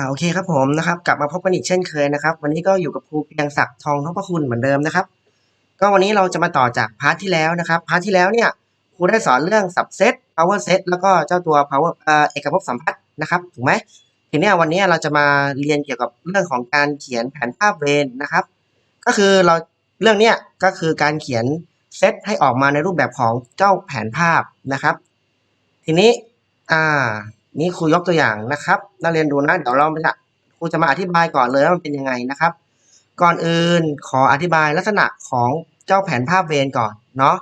อ่าโอเคครับผมนะครับกลับมาพบกันอีกเช่นเคยนะครับ วันนี้ก็อยู่กับครูเพียงศักดิ์ทองทพคุณเหมือนเดิมนะครับ ก็วันนี้เราจะมาต่อจากพาร์ทที่แล้วนะครับพาร์ทที่แล้วเนี่ยครูได้สอนเรื่อง subset power set แล้วก็เจ้าตัว power เอ่อเอกภพสัมพัทธ์นะครับถูกไหมทีนี้วันนี้เราจะมาเรียนเกี่ยวกับเรื่องของการเขียนแผนภาพเวนนะครับ ก็คือเราเรื่องเนี้ยก็คือการเขียนเซตให้ออกมาในรูปแบบของเจ้าแผนภาพนะครับ ทีนี้อ่า นี่ครูยกตัวอย่างนะครับ นักเรียนดูนะ เดี๋ยวเราจะครูจะมาอธิบายก่อนเลยว่ามันเป็นยังไงนะครับ ก่อนอื่นขออธิบายลักษณะของเจ้าแผนภาพเวนก่อนเนาะ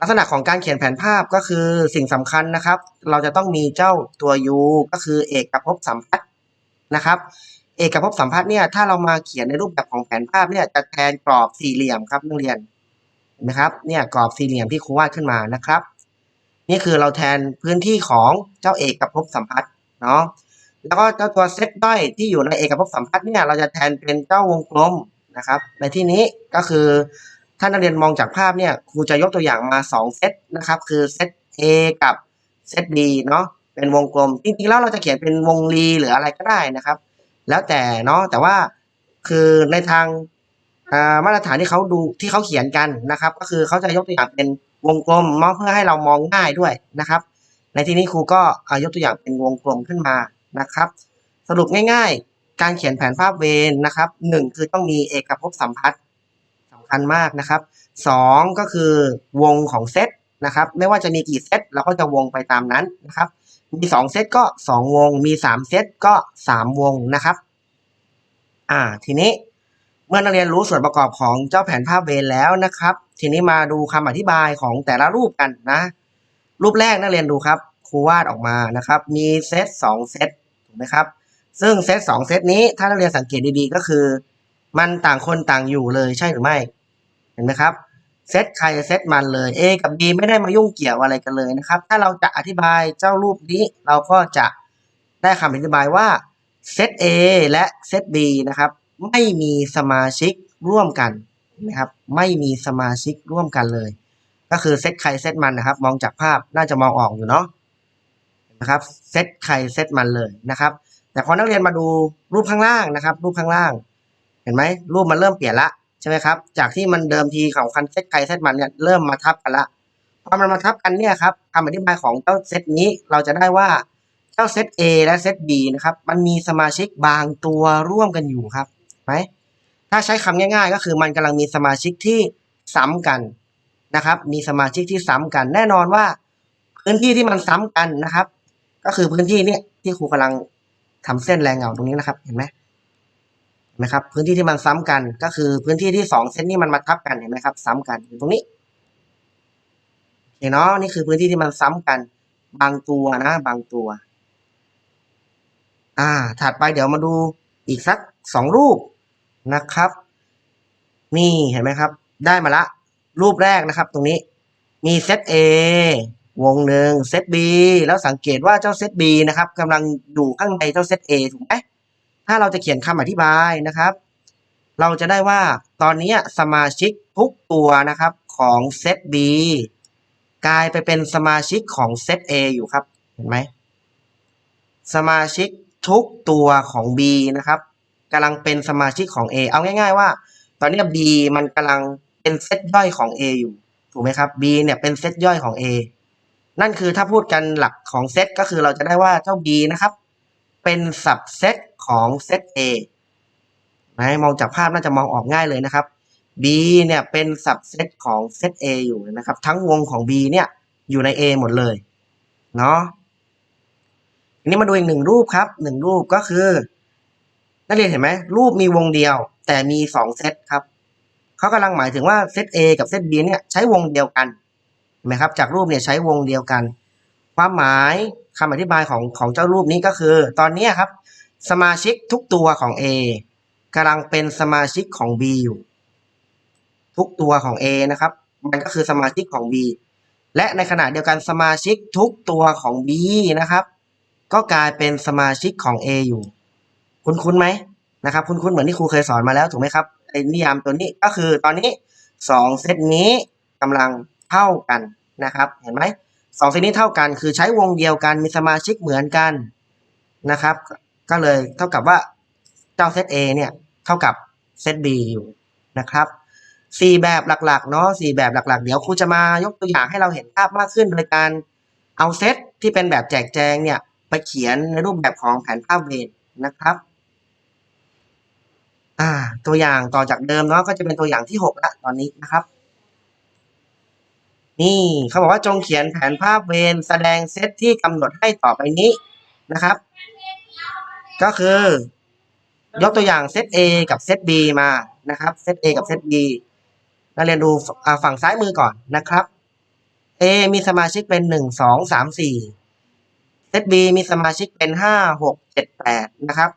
ลักษณะของการเขียนแผนภาพก็คือสิ่งสำคัญนะครับ เราจะต้องมีเจ้าตัว u ก็คือเอกภพสัมพัทธ์นะครับ เอกภพสัมพัทธ์เนี่ยถ้าเรามาเขียนในรูปแบบของแผนภาพเนี่ยจะแทนกรอบสี่เหลี่ยมครับนักเรียนเห็นไหมครับ เนี่ยกรอบสี่เหลี่ยมที่ครูวาดขึ้นมานะครับ นี่คือเราแทนพื้นที่ของเจ้าเอกภพสัมพัทธ์เนาะแล้วก็เจ้าตัวเซตด้อยที่อยู่ในเอกภพสัมพัทธ์เนี่ยเราจะแทนเป็นเจ้าวงกลมนะครับ ในที่นี้ก็คือถ้านักเรียนมองจากภาพเนี่ยครูจะยกตัวอย่างมาสองเซตนะครับ คือเซต A กับเซต B เนาะเป็นวงกลม จริงๆแล้วเราจะเขียนเป็นวงรีหรืออะไรก็ได้นะครับ แล้วแต่เนาะแต่ว่าคือในทางมาตรฐานที่เขาดูที่เขาเขียนกันนะครับ ก็คือเขาจะยกตัวอย่างเป็น วงกลมเนาะเพื่อให้เรามองง่ายด้วยนะครับ ในที่นี้ครูก็ยกตัวอย่างเป็นวงกลมขึ้นมานะครับ สรุปง่ายๆ การเขียนแผนภาพเวนนะครับหนึ่งคือต้องมีเอกภพสัมพัทธ์สำคัญมากนะครับสองก็คือวงของเซตนะครับ ไม่ว่าจะมีกี่เซตเราก็จะวงไปตามนั้นนะครับ มีสองเซตก็สองวง มีสามเซตก็สามวงนะครับ อ่าทีนี้ มื่อนักเรียนรู้ส่วนประกอบของเจ้าแผนภาพเวนแล้วนะครับ ทีนี้มาดูคำอธิบายของแต่ละรูปกันนะ รูปแรกนักเรียนดูครับครูวาดออกมานะครับ มีเซตสองเซตถูกไหมครับ ซึ่งเซตสองเซตนี้ถ้านักเรียนสังเกตดีๆก็คือ มันต่างคนต่างอยู่เลยใช่หรือไม่ เห็นไหมครับเซตใครเซตมันเลย A กับ B ไม่ได้มายุ่งเกี่ยวอะไรกันเลยนะครับ ถ้าเราจะอธิบายเจ้ารูปนี้ เราก็จะได้คำอธิบายว่าเซต A และเซต B นะครับ ไม่มีสมาชิกร่วมกันนะครับ ไม่มีสมาชิกร่วมกันเลย ก็คือเซตใครเซตมันนะครับ มองจากภาพน่าจะมองออกอยู่เนาะนะครับเซตใครเซตมันเลยนะครับ แต่พอนักเรียนมาดูรูปข้างล่างนะครับ รูปข้างล่าง เห็นไหมรูปมันเริ่มเปลี่ยนละใช่ไหมครับ จากที่มันเดิมทีของคันเซตใครเซตมันเนี่ยเริ่มมาทับกันละพอมันมาทับกันเนี่ยครับคำอธิบายของเจ้าเซตนี้เราจะได้ว่าเจ้าเซต A และเซต B นะครับ มันมีสมาชิกบางตัวร่วมกันอยู่ครับ ไหมถ้าใช้คำง่าย ๆ ก็คือมันกำลังมีสมาชิกที่ซ้ำกันนะครับ มีสมาชิกที่ซ้ำกัน แน่นอนว่า พื้นที่ที่มันซ้ำกันนะครับ ก็คือพื้นที่เนี่ยที่ครูกำลังทำเส้นแรงเงาตรงนี้นะครับ เห็นไหมเห็นไหมครับ พื้นที่ที่มันซ้ำกัน ก็คือพื้นที่ที่สองเส้นนี้มันมาทับกันเห็นไหมครับ ซ้ำกันอยู่ตรงนี้โอเคเนาะนี่คือพื้นที่ที่มันซ้ำกัน บางตัวนะ บางตัว อ่า ถัดไปเดี๋ยวมาดูอีกสักสองรูป นะครับ นี่เห็นไหมครับ ได้มาละ รูปแรกนะครับ ตรงนี้มีเซต A วงหนึ่งเซต B แล้วสังเกตว่าเจ้าเซต B นะครับกำลังอยู่ข้างในเจ้าเซต A ถูกไหมถ้าเราจะเขียนคำอธิบายนะครับ เราจะได้ว่าตอนนี้สมาชิกทุกตัวนะครับของเซต B กลายไปเป็นสมาชิกของเซต A อยู่ครับ เห็นไหม สมาชิกทุกตัวของ B นะครับ กำลังเป็นสมาชิกของ A เอาง่ายๆว่า ตอนนี้ B มันกำลังเป็นเซตย่อยของ A อยู่ ถูกไหมครับ B เนี่ยเป็นเซตย่อยของ A นั่นคือถ้าพูดกันหลักของเซตก็คือเราจะได้ว่าเจ้า B นะครับ เป็นสับเซตของเซต A นะมองจากภาพน่าจะมองออกง่ายเลยนะครับ B เนี่ยเป็นสับเซตของเซต A อยู่นะครับ ทั้งวงของ B เนี่ยอยู่ใน A หมดเลยเนาะทีนี้มาดูอีกหนึ่งรูปครับหนึ่งรูปก็คือ นักเรียนเห็นไหมรูปมีวงเดียว แต่มีสองเซตครับเขากำลังหมายถึงว่าเซต A กับเซต B เนี่ยใช้วงเดียวกันเห็นไหมครับ จากรูปเนี่ยใช้วงเดียวกัน ความหมายคำอธิบายของของเจ้ารูปนี้ก็คือ ตอนนี้ครับ สมาชิกทุกตัวของ A กำลังเป็นสมาชิกของ B อยู่ ทุกตัวของ A นะครับ มันก็คือสมาชิกของ B และในขณะเดียวกันสมาชิกทุกตัวของ B นะครับ ก็กลายเป็นสมาชิกของ A อยู่ คุ้นๆไหมนะครับคุ้นๆเหมือนที่ครูเคยสอนมาแล้วถูกไหมครับไอ้นิยามตัวนี้ก็คือตอนนี้สองเซตนี้กำลังเท่ากันนะครับ เห็นไหมสองเซตนี้เท่ากัน คือใช้วงเดียวกันมีสมาชิกเหมือนกันนะครับ ก็เลยเท่ากับว่าเจ้าเซต A เนี่ยเท่ากับเซต B อยู่นะครับสี่แบบหลักๆเนาะสี่แบบหลักๆ เดี๋ยวครูจะมายกตัวอย่างให้เราเห็นภาพมากขึ้นโดยการเอาเซตที่เป็นแบบแจกแจงเนี่ยไปเขียนในรูปแบบของแผนภาพเวทนะครับ อ่า ตัวอย่างต่อจากเดิมเนาะก็จะเป็นตัวอย่างที่หกละตอนนี้นะครับ นี่เขาบอกว่าจงเขียนแผนภาพเวรแสดงเซตที่กำหนดให้ต่อไปนี้นะครับ ก็คือยกตัวอย่างเซต A กับเซต B มานะครับเซต A กับเซต B นักเรียนดูฝั่งซ้ายมือก่อนนะครับ A มีสมาชิกเป็นหนึ่งสองสามสี่เซต B มีสมาชิกเป็นห้าหกเจ็ดแปดนะครับ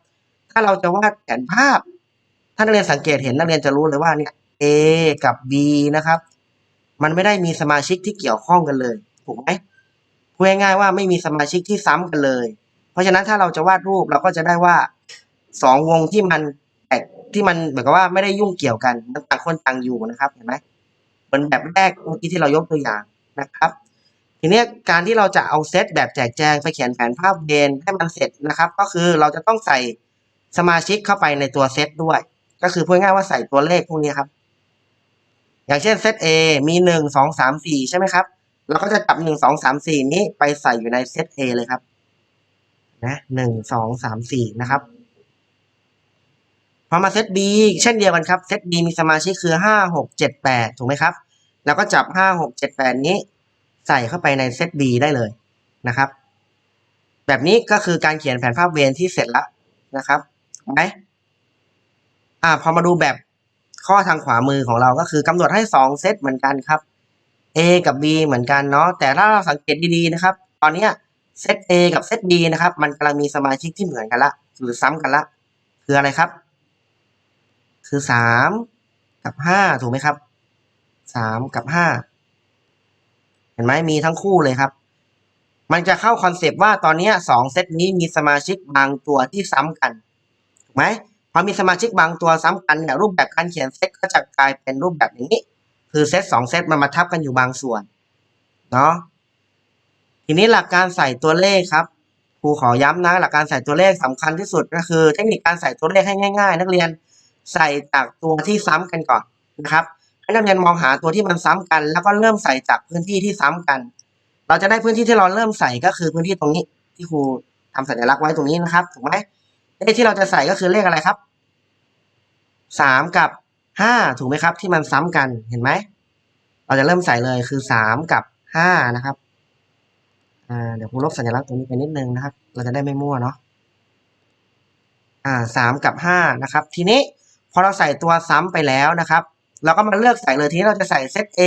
ถ้าเราจะวาดแผนภาพ ถ้านักเรียนสังเกตเห็นนักเรียนจะรู้เลยว่าเนี่ย A กับ B นะครับ มันไม่ได้มีสมาชิกที่เกี่ยวข้องกันเลย ถูกไหมพูดง่ายๆว่าไม่มีสมาชิกที่ซ้ำกันเลย เพราะฉะนั้นถ้าเราจะวาดรูปเราก็จะได้ว่าสองวงที่มันแตกที่มันเหมือนกับว่าไม่ได้ยุ่งเกี่ยวกันมันต่างคนต่างอยู่นะครับเห็นไหมเหมือนแบบแรกเมื่อกี้ที่เรายกตัวอย่างนะครับ ทีนี้การที่เราจะเอาเซตแบบแจกแจงไปเขียนแผนภาพเวนให้มันเสร็จนะครับ ก็คือเราจะต้องใส่สมาชิกเข้าไปในตัวเซตด้วย ก็คือพูดง่ายว่าใส่ตัวเลขพวกนี้ครับ อย่างเช่นเซต A มีหนึ่งสองสามสี่ใช่ไหมครับเราก็จะจับหนึ่งสองสามสี่นี้ไปใส่อยู่ในเซต A เลยครับ นะหนึ่งสองสามสี่นะครับพอมาเซต B เช่นเดียวกันครับเซต B มีสมาชิกคือห้าหกเจ็ดแปดถูกไหมครับ แล้วก็จับห้าหกเจ็ดแปดนี้ ใส่เข้าไปในเซต B ได้เลยนะครับ แบบนี้ก็คือการเขียนแผนภาพเวรที่เสร็จแล้วนะครับถูกไหม อ่าพอมาดูแบบข้อทางขวามือของเราก็คือกำหนดให้สองเซตเหมือนกันครับ A กับ B เหมือนกันเนาะแต่ถ้าเราสังเกตดีๆนะครับ ตอนเนี้ยเซต A กับเซต B นะครับ มันกำลังมีสมาชิกที่เหมือนกันละ หรือซ้ำกันละ คืออะไรครับ คือสามกับห้าถูกไหมครับสามกับห้าเห็นไหมมีทั้งคู่เลยครับ มันจะเข้าคอนเซปต์ว่าตอนนี้ยสองเซตนี้มีสมาชิกบางตัวที่ซ้ำกันถูกไหม พอมีสมาชิกบางตัวซ้ำกันเนี่ยรูปแบบการเขียนเซตก็จะกลายเป็นรูปแบบอย่างนี้ คือเซตสองเซตมันมาทับกันอยู่บางส่วนเนาะทีนี้หลักการใส่ตัวเลขครับครูขอย้ำนะหลักการใส่ตัวเลขสำคัญที่สุดก็คือ เทคนิคการใส่ตัวเลขให้ง่าย ๆ นักเรียนใส่จากตัวที่ซ้ำกันก่อนนะครับให้นักเรียนมองหาตัวที่มันซ้ำกัน แล้วก็เริ่มใส่จากพื้นที่ที่ซ้ำกัน เราจะได้พื้นที่ที่เราเริ่มใส่ก็คือพื้นที่ตรงนี้ที่ครูทำสัญลักษณ์ไว้ตรงนี้นะครับถูกไหม เลขที่เราจะใส่ก็คือเลขอะไรครับสามกับห้าถูกไหมครับ ที่มันซ้ำกันเห็นไหมเราจะเริ่มใส่เลยคือสามกับห้านะครับอ่าเดี๋ยวครูลบสัญลักษณ์ตรงนี้ไปนิดนึงนะครับ เราจะได้ไม่มั่วเนาะอ่าสามกับห้านะครับ ทีนี้พอเราใส่ตัวซ้ำไปแล้วนะครับ เราก็มาเลือกใส่เลยทีนี้เราจะใส่เซต A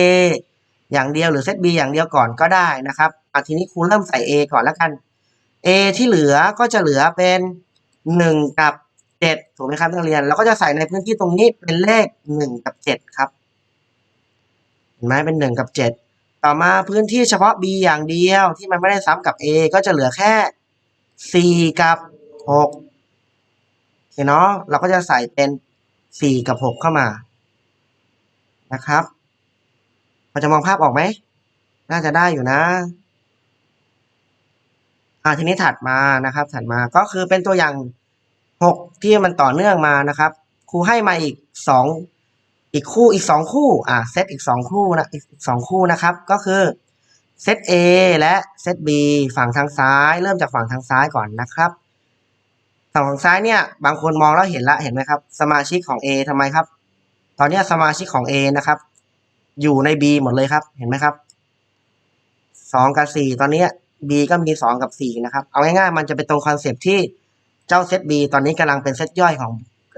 อย่างเดียวหรือเซต B อย่างเดียวก่อนก็ได้นะครับอะทีนี้ครูเริ่มใส่ A ก่อนแล้วกัน A ที่เหลือก็จะเหลือเป็น หนึ่งกับเจ็ดถูกไหมครับนักเรียน เราก็จะใส่ในพื้นที่ตรงนี้เป็นเลขหนึ่งกับเจ็ดครับเห็นไหมเป็นหนึ่งกับเจ็ดต่อมาพื้นที่เฉพาะ B อย่างเดียวที่มันไม่ได้ซ้ำกับ A ก็จะเหลือแค่สี่กับหกโอเคเนาะเราก็จะใส่เป็นสี่กับหกเข้ามานะครับพอจะมองภาพออกไหม น่าจะได้อยู่นะ อ่าทีนี้ถัดมานะครับ ถัดมาก็คือเป็นตัวอย่างหกที่มันต่อเนื่องมานะครับครูให้มาอีกสองอีกคู่อีกสองคู่อ่าเซตอีกสองคู่นะอีกสองคู่นะครับ ก็คือเซต A และเซต B ฝั่งทางซ้าย เริ่มจากฝั่งทางซ้ายก่อนนะครับฝั่งทางซ้ายเนี่ย บางคนมองแล้วเห็นละเห็นไหมครับ สมาชิกของ A ทำไมครับ ตอนนี้สมาชิกของ A นะครับ อยู่ใน B หมดเลยครับ เห็นไหมครับสองกับสี่ตอนเนี้ย B ก็มีสองกับสี่นะครับ เอาง่ายๆ มันจะเป็นตรงคอนเซปต์ที่เจ้าเซต B ตอนนี้กำลังเป็นเซตย่อยของ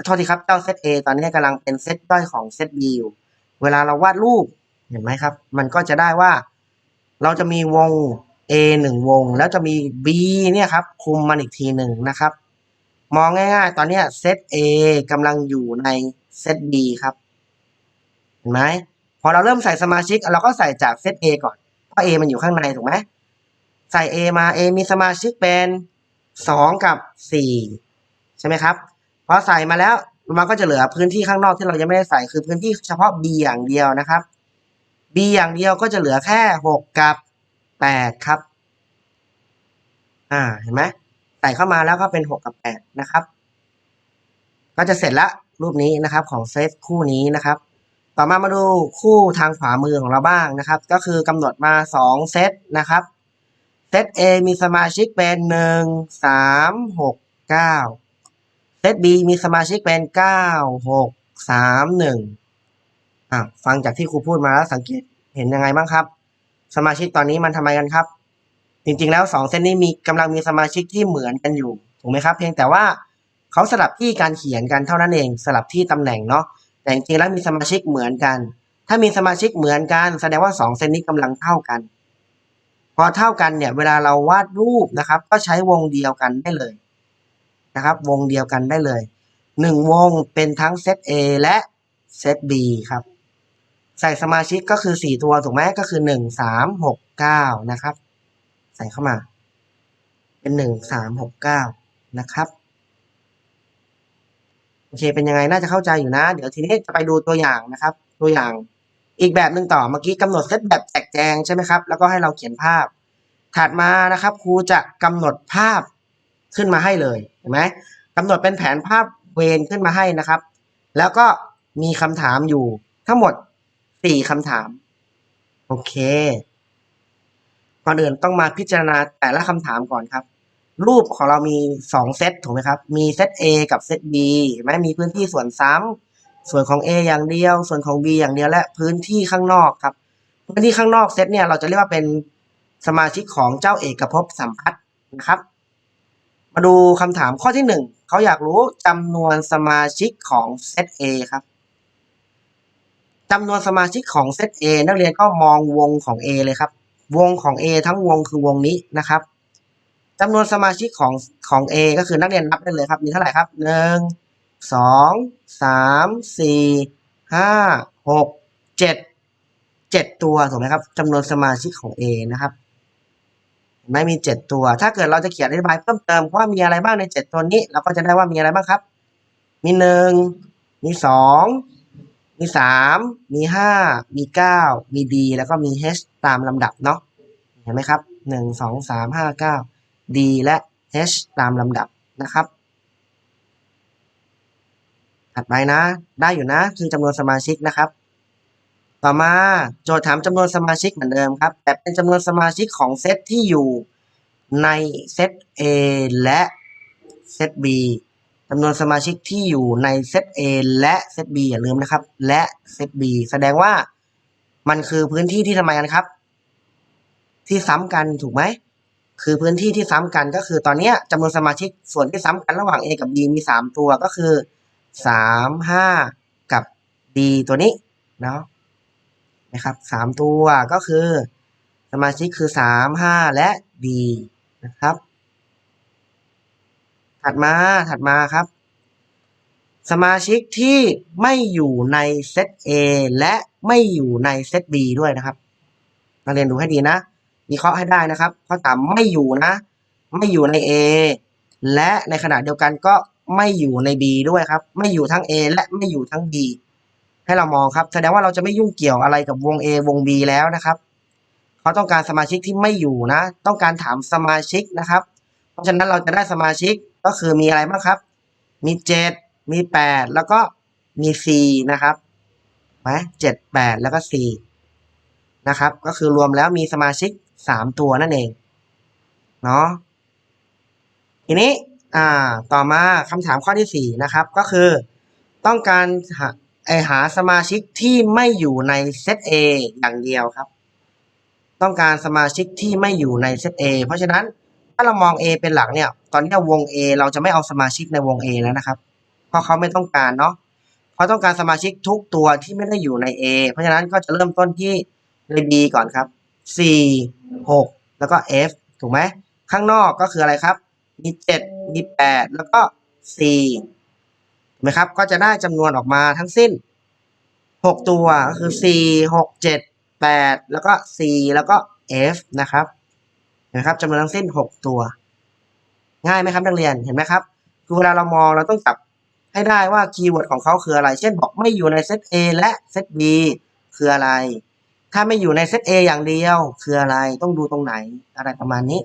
โทษทีครับ เจ้าเซต A ตอนนี้กำลังเป็นเซตย่อยของเซต B อยู่ เวลาเราวาดรูปเห็นไหมครับ มันก็จะได้ว่าเราจะมีวง A หนึ่งวง แล้วจะมี B เนี่ยครับคุมมันอีกทีหนึ่งนะครับ มองง่ายๆ ตอนนี้เซต A กำลังอยู่ในเซต B ครับ เห็นไหมพอเราเริ่มใส่สมาชิก เราก็ใส่จากเซต A ก่อน เพราะ A มันอยู่ข้างในถูกไหม ใส่ A มา A มีสมาชิกเป็นสองกับสี่ใช่ไหมครับพอใส่มาแล้วมันก็จะเหลือพื้นที่ข้างนอกที่เรายังไม่ได้ใส่คือพื้นที่เฉพาะ B อย่างเดียวนะครับ B อย่างเดียวก็จะเหลือแค่หกกับแปดครับ อ่าเห็นไหมใส่เข้ามาแล้วก็เป็นหกกับแปดนะครับ ก็จะเสร็จละรูปนี้นะครับของเซตคู่นี้นะครับ ต่อมามาดูคู่ทางขวามือของเราบ้างนะครับ ก็คือกำหนดมาสองเซตนะครับ เซต A มีสมาชิกเป็นหนึ่งสามหกเก้าเซต B มีสมาชิกเป็นเก้าหกสามหนึ่งอะฟังจากที่ครูพูดมาแล้วสังเกตเห็นยังไงบ้างครับ สมาชิกตอนนี้มันทำไมกันครับ จริงๆแล้วสองเซตนี้มีกำลังมีสมาชิกที่เหมือนกันอยู่ถูกไหมครับ เพียงแต่ว่าเขาสลับที่การเขียนกันเท่านั้นเองสลับที่ตำแหน่งเนาะแต่จริงๆแล้วมีสมาชิกเหมือนกัน ถ้ามีสมาชิกเหมือนกัน แสดงว่าสองเซตนี้กำลังเท่ากัน อเท่ากันเนี่ยเวลาเราวาดรูปนะครับ ก็ใช้วงเดียวกันได้เลยนะครับ วงเดียวกันได้เลยหนึ่งวงเป็นทั้งเซต A และเซต B ครับ ใส่สมาชิกก็คือสี่ตัวถูกไหมก็คือหนึ่งสามหกเก้านะครับ ใส่เข้ามา เป็นหนึ่งสามหกเก้านะครับโอเคเป็นยังไงน่าจะเข้าใจอยู่นะ เดี๋ยวทีนี้จะไปดูตัวอย่างนะครับ ตัวอย่าง อีกแบบหนึ่งต่อเมื่อกี้กำหนดเซตแบบแจกแจงใช่ไหมครับ แล้วก็ให้เราเขียนภาพ ถัดมานะครับครูจะกำหนดภาพขึ้นมาให้เลยเห็นไหมกำหนดเป็นแผนภาพเวรขึ้นมาให้นะครับ แล้วก็มีคำถามอยู่ทั้งหมดสี่คำถาม โอเคก่อนอื่นต้องมาพิจารณาแต่ละคำถามก่อนครับ รูปของเรามีสองเซตถูกไหมครับ มีเซต A กับเซต B เห็นไหมมีพื้นที่ส่วนซ้ำ ส่วนของ A อย่างเดียว ส่วนของ B อย่างเดียวและพื้นที่ข้างนอกครับ พื้นที่ข้างนอกเซตเนี่ยเราจะเรียกว่าเป็นสมาชิกของเจ้าเอกภพสัมพัทธ์นะครับ มาดูคำถามข้อที่หนึ่งเขาอยากรู้จำนวนสมาชิกของเซต A ครับจำนวนสมาชิกของเซต A นักเรียนก็มองวงของ A เลยครับ วงของ A ทั้งวงคือวงนี้นะครับจำนวนสมาชิกของของ A ก็คือนักเรียนนับได้เลยครับ มีเท่าไหร่ครับหนึ่ง สองสามสี่ห้าหกเจ็ดเจ็ดตัวถูกไหมครับจำนวนสมาชิกของ A นะครับไม่มีเจ็ดตัว ถ้าเกิดเราจะเขียนอธิบายเพิ่มเติมว่ามีอะไรบ้างในเจ็ดตัวนี้ เราก็จะได้ว่ามีอะไรบ้างครับ มีหนึ่งมีสองมีสามมีห้ามีเก้ามีดีแล้วก็มี H ตามลำดับเนาะเห็นไหมครับหนึ่งสองสามห้าเก้า D และ H ตามลำดับนะครับ ถัดไปนะ ได้อยู่นะ คือจำนวนสมาชิกนะครับ ต่อมาโจทย์ถามจำนวนสมาชิกเหมือนเดิมครับ แต่เป็นจำนวนสมาชิกของเซตที่อยู่ในเซต A และเซต B จำนวนสมาชิกที่อยู่ในเซต A และเซต B อย่าลืมนะครับ และเซต B แสดงว่ามันคือพื้นที่ที่ทำไมกันครับ ที่ซ้ำกันถูกไหม คือพื้นที่ที่ซ้ำกันก็คือตอนนี้จำนวนสมาชิกส่วนที่ซ้ำกันระหว่าง A กับ B มีสามตัวก็คือ สามห้ากับ D ตัวนี้เนาะนะครับสามตัวก็คือสมาชิกคือสามห้าและ D นะครับ ถัดมาถัดมาครับ สมาชิกที่ไม่อยู่ในเซต A และไม่อยู่ในเซต B ด้วยนะครับนักเรียนดูให้ดีนะวิเคราะห์ให้ได้นะครับ ข้อสามไม่อยู่นะ ไม่อยู่ใน A และในขณะเดียวกันก็ ไม่อยู่ใน B ด้วยครับ ไม่อยู่ทั้ง A และไม่อยู่ทั้ง B ให้เรามองครับแสดงว่าเราจะไม่ยุ่งเกี่ยวอะไรกับวง A วง B แล้วนะครับเขาต้องการสมาชิกที่ไม่อยู่นะ ต้องการถามสมาชิกนะครับ เพราะฉะนั้นเราจะได้สมาชิกก็คือมีอะไรบ้างครับ มีเจ็ดมีแปดแล้วก็มีสี่นะครับไหมเจ็ดแปดแล้วก็สี่นะครับ ก็คือรวมแล้วมีสมาชิกสามตัวนั่นเองเนาะทีนี้ อ่าต่อมาคำถามข้อที่สี่นะครับ ก็คือ ต้องการหาไอหาสมาชิกที่ไม่อยู่ในเซต A อย่างเดียวครับ ต้องการสมาชิกที่ไม่อยู่ในเซต A เพราะฉะนั้นถ้าเรามอง A เป็นหลักเนี่ย ตอนนี้วง A เราจะไม่เอาสมาชิกในวง A แล้วนะครับ เพราะเขาไม่ต้องการเนาะเขาะต้องการสมาชิกทุกตัวที่ไม่ได้อยู่ใน A เพราะฉะนั้นก็จะเริ่มต้นที่ใน B ก่อนครับ 4 6 แล้วก็ F ถูกไหมข้างนอกก็คืออะไรครับ มี7มี8แล้วก็4ถูกไหมครับ ก็จะได้จำนวนออกมาทั้งสิ้น6ตัวก็คือ4 6 7 8แล้วก็4แล้วก็ F นะครับเห็นะครับจำนวนทั้งสิ้น6ตัว ง่ายไหมครับนักเรียนเห็นไหมครับคือเวลาเรามองเราต้องจับให้ได้ว่าคีย์เวิร์ดของเขาคืออะไร เช่นบอกไม่อยู่ในเซต A และเซต B คืออะไร ถ้าไม่อยู่ในเซต A อย่างเดียวคืออะไร ต้องดูตรงไหนอะไรประมาณนี้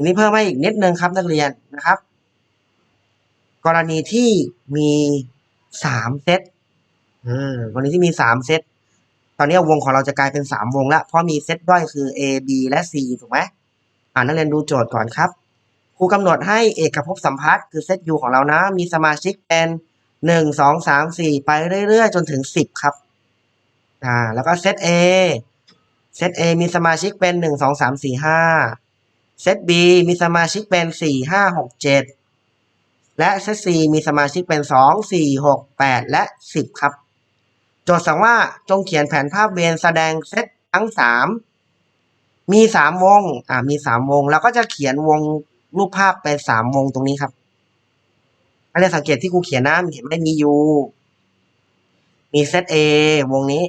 ทีนี้เพิ่มให้อีกนิดนึงครับนักเรียนนะครับ กรณีที่มีสามเซตเออกรณีที่มีสามเซตตอนนี้วงของเราจะกลายเป็นสามวงแล้ว เพราะมีเซตย่อยคือ A B และ C ถูกไหมอ่านักเรียนดูโจทย์ก่อนครับครูกำหนดให้เอกภพสัมพัทธ์คือเซต U ของเรานะ มีสมาชิกเป็นหนึ่งสองสามสี่ไปเรื่อยๆ จนถึงสิบครับอ่าแล้วก็เซต A เซต A มีสมาชิกเป็นหนึ่งสองสามสี่ห้า เซต B มีสมาชิกเป็นสี่ห้าหกเจ็ดและเซต C มีสมาชิกเป็นสองสี่หกแปดและสิบครับ โจทย์สั่งว่าจงเขียนแผนภาพเวียนแสดงเซตทั้งสามมีสามวง อ่ามีสามวง แล้วก็จะเขียนวงรูปภาพเป็นสามวงตรงนี้ครับอันนี้สังเกตที่ครูเขียนนะมันเขียนไม่มี U มีเซต A วงนี้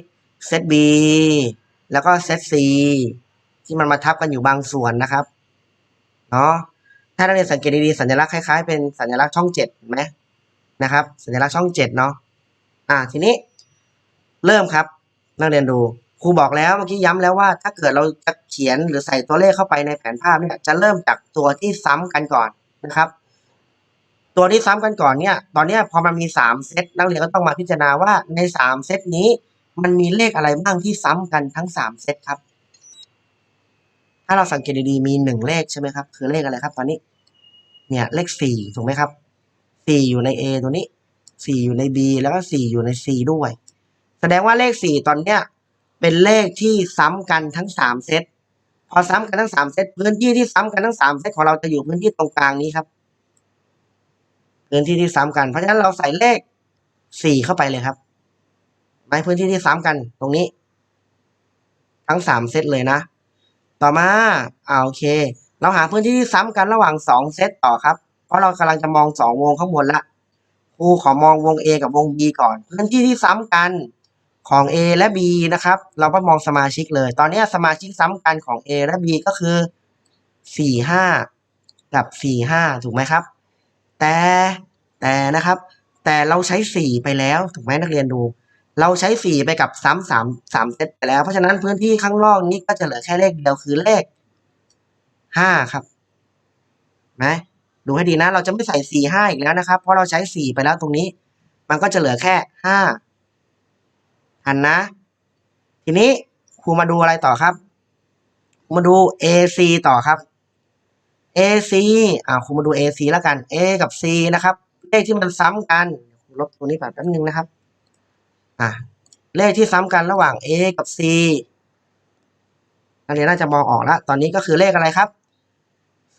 เซต B แล้วก็เซต C ที่มันมาทับกันอยู่บางส่วนนะครับ เนาะถ้านักเรียนสังเกตดีๆสัญลักษณ์คล้ายๆเป็นสัญลักษณ์ช่องเจ็ดไหมนะครับ สัญลักษณ์ช่องเจ็ดเนาะอ่าทีนี้ เริ่มครับ นักเรียนดูครูบอกแล้วเมื่อกี้ย้ำแล้วว่า ถ้าเกิดเราจะเขียนหรือใส่ตัวเลขเข้าไปในแผนภาพเนี่ยจะเริ่มจากตัวที่ซ้ำกันก่อนนะครับ ตัวที่ซ้ำกันก่อนเนี่ย ตอนเนี้พอมันมีสามเซตนักเรียนก็ต้องมาพิจารณาว่าในสามเซตนี้ มันมีเลขอะไรบ้างที่ซ้ำกันทั้งสามเซตครับ ถ้าเราสังเกตดีๆมีหนึ่งเลขใช่ไหมครับ คือเลขอะไรครับ ตอนนี้ เนี่ยเลขสี่ถูกไหมครับสี่อยู่ใน A ตัวนี้สี่อยู่ใน B แล้วก็สี่อยู่ใน C ด้วย แสดงว่าเลขสี่ตอนเนี้ย เป็นเลขที่ซ้ำกันทั้งสามเซตพอซ้ำกันทั้งสามเซตพื้นที่ที่ซ้ำกันทั้งสามเซตของเราจะอยู่พื้นที่ตรงกลางนี้ครับ พื้นที่ที่ซ้ำกัน เพราะฉะนั้นเราใส่เลขสี่เข้าไปเลยครับในพื้นที่ที่ซ้ำกันตรงนี้ ทั้งสามเซตเลยนะ ต่อมาอ่าโอเค เราหาพื้นที่ที่ซ้ำกันระหว่างสองเซตต่อครับ เพราะเรากำลังจะมองสองวงข้างบนละครูขอมองวง A กับวง B ก่อน พื้นที่ที่ซ้ำกันของ A และ B นะครับ เราก็มองสมาชิกเลย ตอนนี้สมาชิกซ้ำกันของ A และ B ก็คือสี่ห้ากับสี่ห้าถูกไหมครับ แต่แต่นะครับ แต่เราใช้สี่ไปแล้ว ถูกไหมนักเรียนดู เราใช้สี่ไปกับซ้ำสามสามเซตไปแล้ว เพราะฉะนั้นพื้นที่ข้างนอกนี้ก็จะเหลือแค่เลขเดียวคือเลขห้าครับไหมดูให้ดีนะ เราจะไม่ใส่สี่ห้าอีกแล้วนะครับ เพราะเราใช้สี่ไปแล้วตรงนี้ มันก็จะเหลือแค่ห้าอันนะ ทีนี้ครูมาดูอะไรต่อครับ มาดู AC ต่อครับ AC อ่าครูมาดู AC แล้วกัน A กับ C นะครับ เลขที่มันซ้ำกันลบตัวนี้แบบแป๊บนึงนะครับ อ่าเลขที่ซ้ำกันระหว่าง A กับ C นักเรียนน่าจะมองออกแล้ว ตอนนี้ก็คือเลขอะไรครับ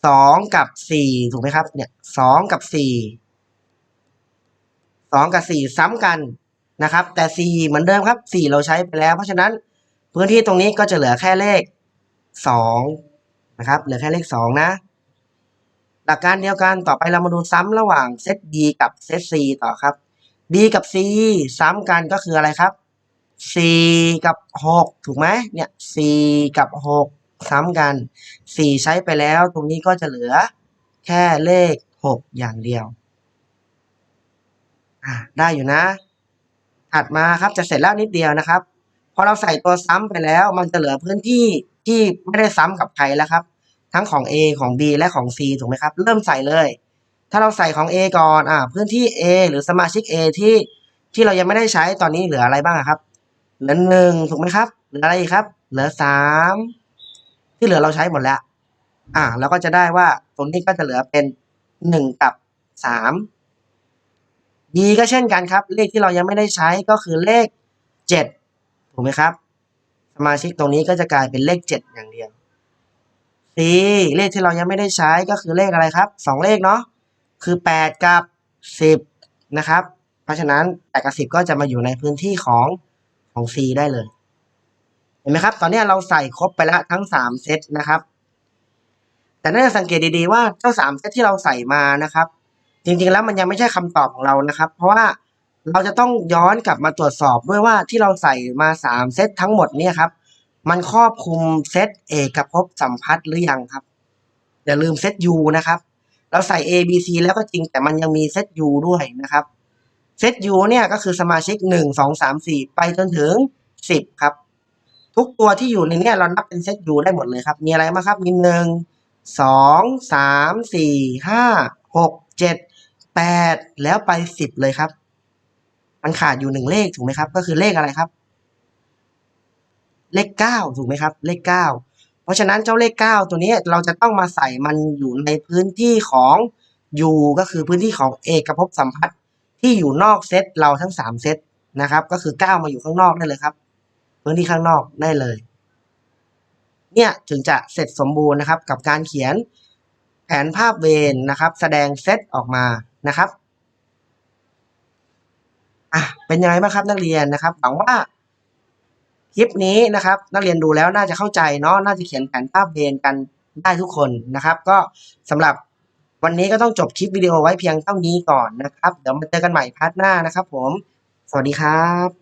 สองกับสี่ถูกไหมครับ เนี่ยสองกับสี่สองกับสี่ซ้ำกันนะครับ แต่สี่เหมือนเดิมครับสี่เราใช้ไปแล้ว เพราะฉะนั้นพื้นที่ตรงนี้ก็จะเหลือแค่เลขสองนะครับ เหลือแค่เลขสองนะ หลักการเดียวกันต่อไปเรามาดูซ้ำระหว่างเซต D กับเซต C ต่อครับ D กับ C ซ้ำกันก็คืออะไรครับ4กับ 6 ถูกไหมเนี่ย4กับ 6 ซ้ำกัน 4 ใช้ไปแล้ว ตรงนี้ก็จะเหลือแค่เลข 6 อย่างเดียวอ่าได้อยู่นะ ถัดมาครับจะเสร็จแล้วนิดเดียวนะครับ พอเราใส่ตัวซ้ำไปแล้ว มันจะเหลือพื้นที่ที่ไม่ได้ซ้ำกับใครแล้วครับ ทั้งของ A ของ B และของ C ถูกไหมครับ เริ่มใส่เลย ถ้าเราใส่ของ A ก่อนอ่าพื้นที่ A หรือสมาชิก A ที่ที่เรายังไม่ได้ใช้ตอนนี้เหลืออะไรบ้างครับ เหลือหนึ่งถูกไหมครับ เหลืออะไรอีกครับ เหลือสามที่เหลือเราใช้หมดแล้ว อ่าเราก็จะได้ว่าตรงนี้ก็จะเหลือเป็นหนึ่งกับสาม D ก็เช่นกันครับ เลขที่เรายังไม่ได้ใช้ก็คือเลขเจ็ดถูกไหมครับ สมาชิกตรงนี้ก็จะกลายเป็นเลขเจ็ดอย่างเดียว C เลขที่เรายังไม่ได้ใช้ก็คือเลขอะไรครับสองเลขเนาะ คือแปดกับสิบนะครับ เพราะฉะนั้นแปดกับสิบก็จะมาอยู่ในพื้นที่ของของ C ได้เลย เห็นไหมครับ ตอนนี้เราใส่ครบไปแล้วทั้งสามเซตนะครับ แต่น่าจะสังเกตดีๆว่าเจ้าสามเซตที่เราใส่มานะครับ จริงๆแล้วมันยังไม่ใช่คำตอบของเรานะครับ เพราะว่าเราจะต้องย้อนกลับมาตรวจสอบด้วยว่าที่เราใส่มาสามเซตทั้งหมดเนี่ยครับ มันครอบคลุมเซตเอกภพสัมพัทธ์หรือยังครับ อย่าลืมเซต U นะครับ เราใส่ A B C แล้วก็จริงแต่มันยังมีเซต U ด้วยนะครับเซต U เนี่ยก็คือสมาชิกหนึ่งสองสามสี่ไปจนถึงสิบครับ ทุกตัวที่อยู่ในนี้เรานับเป็นเซต U ได้หมดเลยครับ มีอะไรบ้างครับ มีหนึ่งสองสามสี่ห้าหกเจ็ดแปดแล้วไปสิบเลยครับ มันขาดอยู่หนึ่งเลขถูกไหมครับ ก็คือเลขอะไรครับ เลขเก้าถูกไหมครับ เลขเก้า เพราะฉะนั้นเจ้าเลขเก้าตัวนี้เราจะต้องมาใส่มันอยู่ในพื้นที่ของ U ก็คือพื้นที่ของเอกภพสัมพัทธ์ที่อยู่นอกเซตเราทั้งสามเซตนะครับ ก็คือเก้ามาอยู่ข้างนอกได้เลยครับ พื้นที่ข้างนอกได้เลย เนี่ยถึงจะเสร็จสมบูรณ์นะครับ กับการเขียนแผนภาพเวรนะครับ แสดงเซตออกมานะครับอะเป็นยังไงบ้างครับนักเรียนนะครับหวังว่า คลิปนี้นะครับ นักเรียนดูแล้วน่าจะเข้าใจเนาะน่าจะเขียนแผนภาพเวรกันได้ทุกคนนะครับ ก็สำหรับวันนี้ก็ต้องจบคลิปวิดีโอไว้เพียงเท่านี้ก่อนนะครับ เดี๋ยวมาเจอกันใหม่พาร์ทหน้านะครับผม สวัสดีครับ